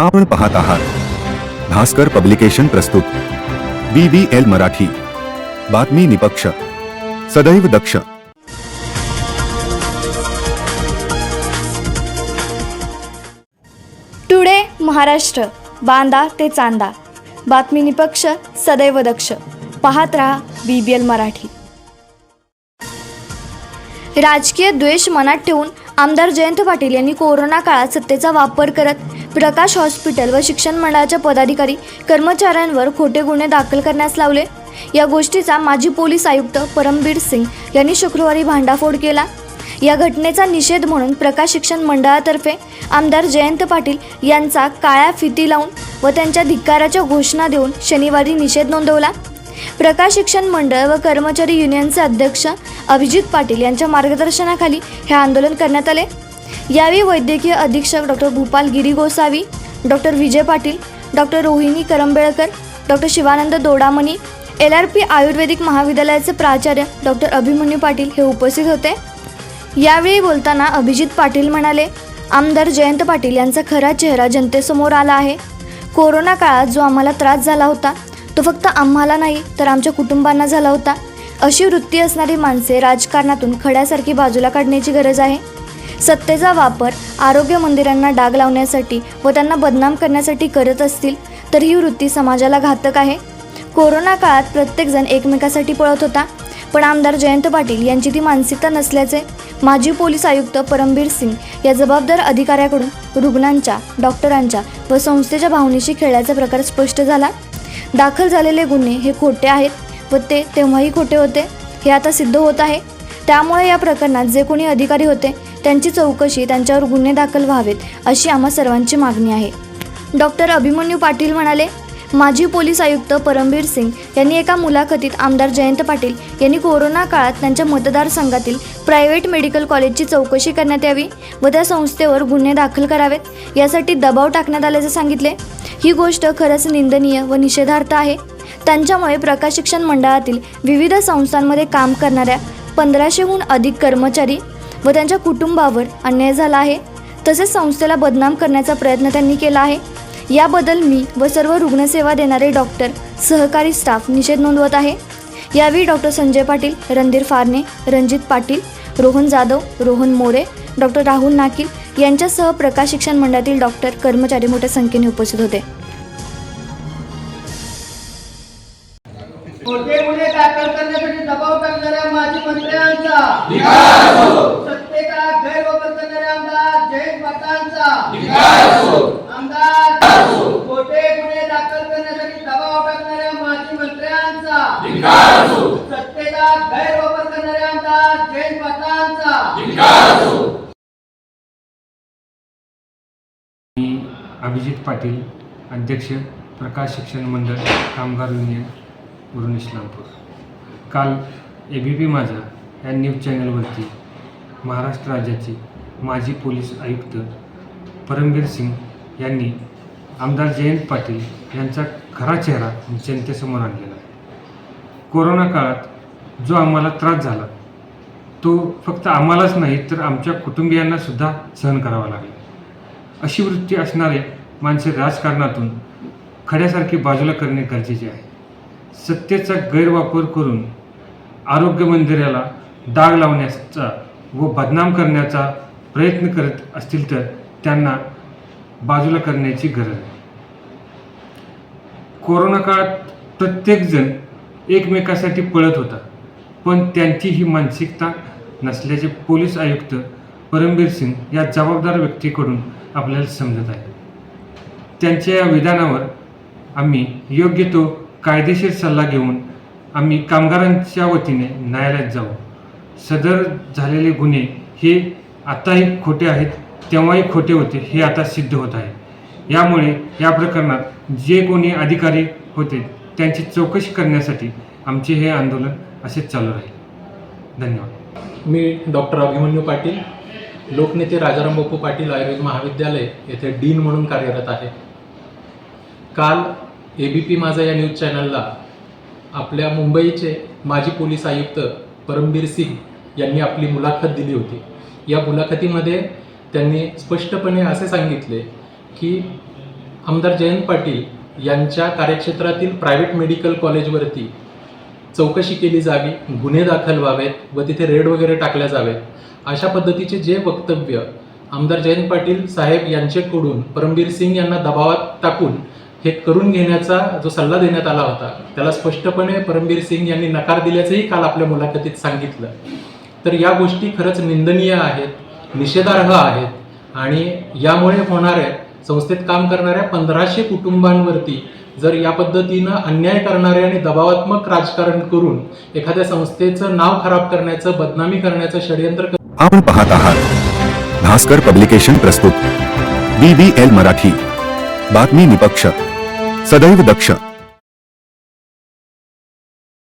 आपण पाहत आहात. भास्कर पब्लिकेशन प्रस्तुत. B B L Marathi. बातमी निपक्ष. सदैव दक्ष. टुडे महाराष्ट्र. बांदा ते चांदा. बातमी निपक्ष सदैव दक्ष. पाहत रहा बी बी एल मराठी. राजकीय द्वेष मनात ठेवून आमदार जयंत पाटील यांनी कोरोना काळात सत्तेचा वापर करत प्रकाश हॉस्पिटल व शिक्षण मंडळाच्या पदाधिकारी कर्मचाऱ्यांवर खोटे गुन्हे दाखल करण्यास लावले. या गोष्टीचा माजी पोलीस आयुक्त परमबीर सिंग यांनी शुक्रवारी भांडाफोड केला. या घटनेचा निषेध म्हणून प्रकाश शिक्षण मंडळातर्फे आमदार जयंत पाटील यांचा काळ्या फिती लावून व त्यांच्या धिक्काराच्या घोषणा देऊन शनिवारी निषेध नोंदवला. प्रकाश शिक्षण मंडळ व कर्मचारी युनियनचे अध्यक्ष अभिजित पाटील यांच्या मार्गदर्शनाखाली हे आंदोलन करण्यात आले. यावेळी वैद्यकीय अधीक्षक doctor Bhupal Giri Gosavi doctor Vijay Patil doctor Rohini Karambelkar doctor Shivanand Dodamani L R P Ayurvedic महाविद्यालयाचे प्राचार्य डॉक्टर अभिमन्यू पाटील हे उपस्थित होते. यावेळी बोलताना अभिजित पाटील म्हणाले आमदार जयंत पाटील यांचा खरा चेहरा जनतेसमोर आला आहे. कोरोना काळात जो आम्हाला त्रास झाला होता तो फक्त आम्हाला नाही तर आमच्या कुटुंबांना झाला होता. अशी वृत्ती असणारी माणसे राजकारणातून खड्यासारखी बाजूला काढण्याची गरज आहे. सत्तेचा वापर आरोग्य मंदिरांना डाग लावण्यासाठी व त्यांना बदनाम करण्यासाठी करत असतील तर ही वृत्ती समाजाला घातक आहे. कोरोना काळात प्रत्येकजण एकमेकासाठी पळत होता. पण आमदार जयंत पाटील यांची ती मानसिकता नसल्याचे माजी पोलीस आयुक्त परमबीर सिंग या जबाबदार अधिकाऱ्याकडून रुग्णांच्या डॉक्टरांच्या व संस्थेच्या भावनेशी खेळल्याचा प्रकार स्पष्ट झाला. दाखल झालेले गुन्हे हे खोटे आहेत व ते तेव्हाही खोटे होते हे आता सिद्ध होत आहे. त्यामुळे या प्रकरणात जे कोणी अधिकारी होते त्यांची चौकशी त्यांच्यावर गुन्हे दाखल व्हावेत अशी आम्हा सर्वांची मागणी आहे. डॉक्टर अभिमन्यू पाटील म्हणाले माजी पोलीस आयुक्त परमबीर सिंग यांनी एका मुलाखतीत आमदार जयंत पाटील यांनी कोरोना काळात त्यांच्या मतदारसंघातील प्रायव्हेट मेडिकल कॉलेजची चौकशी करण्यात यावी व त्या संस्थेवर गुन्हे दाखल करावेत यासाठी दबाव टाकण्यात आल्याचे सांगितले. ही गोष्ट खरंच निंदनीय व निषेधार्थ आहे. त्यांच्यामुळे प्रकाश शिक्षण मंडळातील विविध संस्थांमध्ये काम करणाऱ्या पंधराशेहून अधिक कर्मचारी व त्यांच्या कुटुंबावर अन्याय झाला आहे. तसेच संस्थेला बदनाम करण्याचा प्रयत्न त्यांनी केला आहे. याबद्दल मी व सर्व रुग्णसेवा देणारे डॉक्टर सहकारी स्टाफ निषेध नोंदवत आहे. यावेळी डॉक्टर संजय पाटील रणधीर फारणे रणजित पाटील रोहन जाधव रोहन मोरे डॉक्टर राहुल नाकील यांच्यासह प्रकाश शिक्षण मंडळातील डॉक्टर कर्मचारी मोठ्या संख्येने उपस्थित होते. दाखल करण्यासाठी दबाव टाकणाऱ्या माजी मंत्र्यांचा. सत्तेचा गैरवापर करणाऱ्या आमदार जयंत पाटलांचा. आमदार गुन्हे दाखल करण्यासाठी दबाव टाकणाऱ्या माजी मंत्र्यांचा. सत्तेचा गैरवापर करणाऱ्या आमदार जयंत पाटलांचा मी अभिजित पाटील अध्यक्ष प्रकाश शिक्षण मंडळ कामगार युनियन वरून इस्लामपूर काल ए बी पी माझा या न्यूज चॅनलवरती महाराष्ट्र राज्याचे माजी पोलीस आयुक्त परमबीर सिंग यांनी आमदार जयंत पाटील यांचा खरा चेहरा जनतेसमोर आणलेला आहे. कोरोना काळात जो आम्हाला त्रास झाला तो फक्त आम्हालाच नाही तर आमच्या कुटुंबियांनासुद्धा सहन करावा लागला. अशी वृत्ती असणारे माणसे राजकारणातून खड्यासारखी बाजूला करणे गरजेचे आहे. सत्तेचा गैरवापर करून आरोग्य मंदिराला डाग लावण्याचा व बदनाम करण्याचा प्रयत्न करत असतील तर त्यांना बाजूला करण्याची गरज आहे. कोरोना काळात प्रत्येकजण एकमेकासाठी पळत होता पण त्यांची ही मानसिकता नसल्याचे पोलीस आयुक्त परमबीर सिंग या जबाबदार व्यक्तीकडून आपल्याला समजत आहे. त्यांच्या या विधानावर आम्ही योग्य तो कायदेशीर सल्ला घेऊन आम्ही कामगारांच्या वतीने न्यायालयात जाऊ. सदर झालेले गुन्हे हे आताही खोटे आहेत तेव्हाही खोटे होते हे आता सिद्ध होत आहे. यामुळे या प्रकरणात जे कोणी अधिकारी होते त्यांची चौकशी करण्यासाठी आमचे हे आंदोलन असेच चालू राहील. धन्यवाद. मी डॉक्टर अभिमन्यू पाटील लोकनेते राजाराम बापू पाटील आयुर्वेद महाविद्यालय येथे डीन म्हणून कार्यरत आहे. काल ए बी पी माझा या न्यूज चॅनलला आपल्या मुंबईचे माजी पोलीस आयुक्त परमबीर सिंग यांनी आपली मुलाखत दिली होती. या मुलाखतीमध्ये त्यांनी स्पष्टपणे असे सांगितले की आमदार जयंत पाटील यांच्या कार्यक्षेत्रातील प्रायव्हेट मेडिकल कॉलेजवरती चौकशी केली जावी गुन्हे दाखल व्हावेत व तिथे रेड वगैरे टाकल्या जावेत. अशा पद्धतीचे जे वक्तव्य आमदार जयंत पाटील साहेब यांच्याकडून परमबीर सिंग यांना दबावात टाकून हे करून घेण्याचा जो सल्ला देण्यात आला होता त्याला स्पष्टपणे परमबीर सिंग यांनी नकार दिल्याचंही काल आपल्या मुलाखतीत सांगितलं. तर या गोष्टी खरंच निंदनीय आहेत निषेधार्ह आहेत आणि यामुळे होणाऱ्या संस्थेत काम करणाऱ्या पंधराशे कुटुंबांवरती जर या पद्धतीनं अन्याय करणारे आणि दबावात्मक राजकारण करून एखाद्या संस्थेचं नाव खराब करण्याचं बदनामी करण्याचं षडयंत्र आपण पाहत आहात. भास्कर पब्लिकेशन प्रस्तुत. B L Marathi. बातमी निपक्ष. सदैव दक्ष।